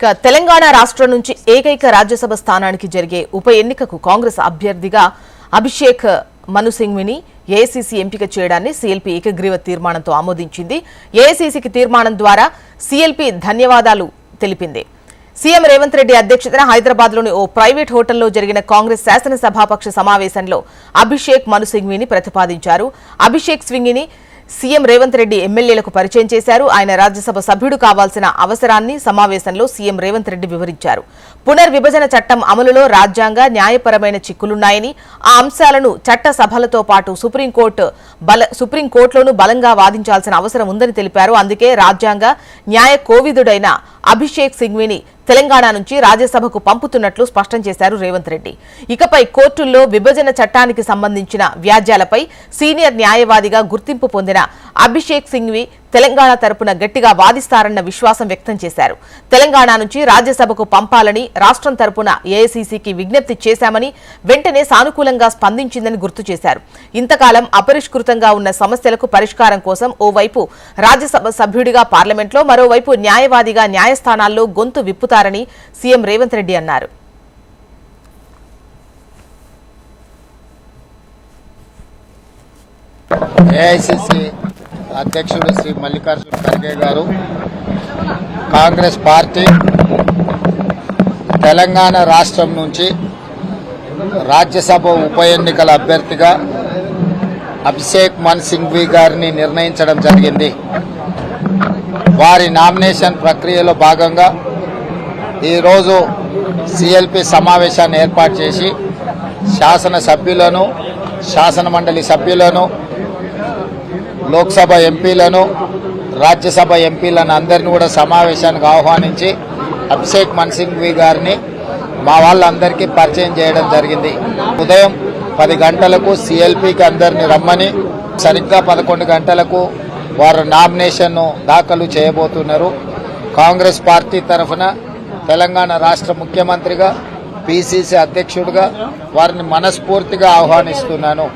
ఇక తెలంగాణ రాష్ట్రం నుంచి ఏకైక రాజ్యసభ స్థానానికి జరిగే ఉప ఎన్నికకు కాంగ్రెస్ అభ్యర్థిగా అభిషేక్ మను సింగ్విని ఏఐసీసీ ఎంపిక చేయడాన్ని సీఎల్పీ ఏకగ్రీవ తీర్మానంతో ఆమోదించింది. ఏఐసీసీకి తీర్మానం ద్వారా సీఎల్పీ ధన్యవాదాలు తెలిపింది. సీఎం రేవంత్ రెడ్డి అధ్యక్షతన హైదరాబాద్లోని ఓ ప్రైవేట్ హోటల్లో జరిగిన కాంగ్రెస్ శాసనసభాపక్ష సమావేశంలో అభిషేక్ మను సింఘ్విని ప్రతిపాదించారు. అభిషేక్ స్వింగిని సీఎం రేవంత్ రెడ్డి ఎమ్మెల్యేలకు పరిచయం చేశారు. ఆయన రాజ్యసభ సభ్యుడు కావాల్సిన అవసరాన్ని సమావేశంలో సీఎం రేవంత్ రెడ్డి వివరించారు. పునర్విభజన చట్టం అమలులో రాజ్యాంగ న్యాయపరమైన చిక్కులున్నాయని ఆ అంశాలను చట్ట సభలతో పాటు సుప్రీంకోర్టు బల సుప్రీంకోర్టులోనూ బలంగా వాదించాల్సిన అవసరం ఉందని తెలిపారు. అందుకే రాజ్యాంగ న్యాయ కోవిదుడైన అభిషేక్ సింఘ్విని తెలంగాణ నుంచి రాజ్యసభకు పంపుతున్నట్లు స్పష్టం చేశారు రేవంత్ రెడ్డి. ఇకపై కోర్టుల్లో విభజన చట్టానికి సంబంధించిన వ్యాజ్యాలపై సీనియర్ న్యాయవాదిగా గుర్తింపు పొందిన అభిషేక్ సింఘ్వి తెలంగాణ తరపున గట్టిగా వాదిస్తారన్న విశ్వాసం వ్యక్తం చేశారు. తెలంగాణ నుంచి రాజ్యసభకు పంపాలని రాష్ట్రం తరపున ఏఐసీసీకి విజ్ఞప్తి చేశామని వెంటనే సానుకూలంగా స్పందించిందని గుర్తు చేశారు. ఇంతకాలం అపరిష్కృతంగా ఉన్న సమస్యలకు పరిష్కారం కోసం ఓవైపు రాజ్యసభ సభ్యుడిగా పార్లమెంట్లో మరోవైపు న్యాయవాదిగా న్యాయస్థానాల్లో గొంతు విప్పుతారని సీఎం రేవంత్ రెడ్డి అన్నారు. ఏఐసిసి అధ్యక్షుడు శ్రీ మల్లికార్జున ఖర్గే గారు కాంగ్రెస్ పార్టీ తెలంగాణ రాష్ట్రం నుంచి రాజ్యసభ ఉప ఎన్నికల అభ్యర్థిగా అభిషేక్ మన్ సింఘ్వి గారిని నిర్ణయించడం జరిగింది. వారి నామినేషన్ ప్రక్రియలో భాగంగా ఈరోజు సిఎల్పి సమావేశాన్ని ఏర్పాటు చేసి శాసన సభ్యులను శాసన మండలి సభ్యులను లోక్సభ ఎంపీలను రాజ్యసభ ఎంపీలను అందరిని కూడా సమావేశానికి ఆహ్వానించి అభిషేక్ మన్సింగ్వి గారిని మా వాళ్ళందరికీ పరిచయం చేయడం జరిగింది. ఉదయం పది గంటలకు సిఎల్పికి అందరిని రమ్మని సరిగ్గా పదకొండు గంటలకు వారు నామినేషన్ను దాఖలు చేయబోతున్నారు. కాంగ్రెస్ పార్టీ తరఫున తెలంగాణ రాష్ట్ర ముఖ్యమంత్రిగా పిసిసి అధ్యక్షుడిగా వారిని మనస్ఫూర్తిగా ఆహ్వానిస్తున్నాను.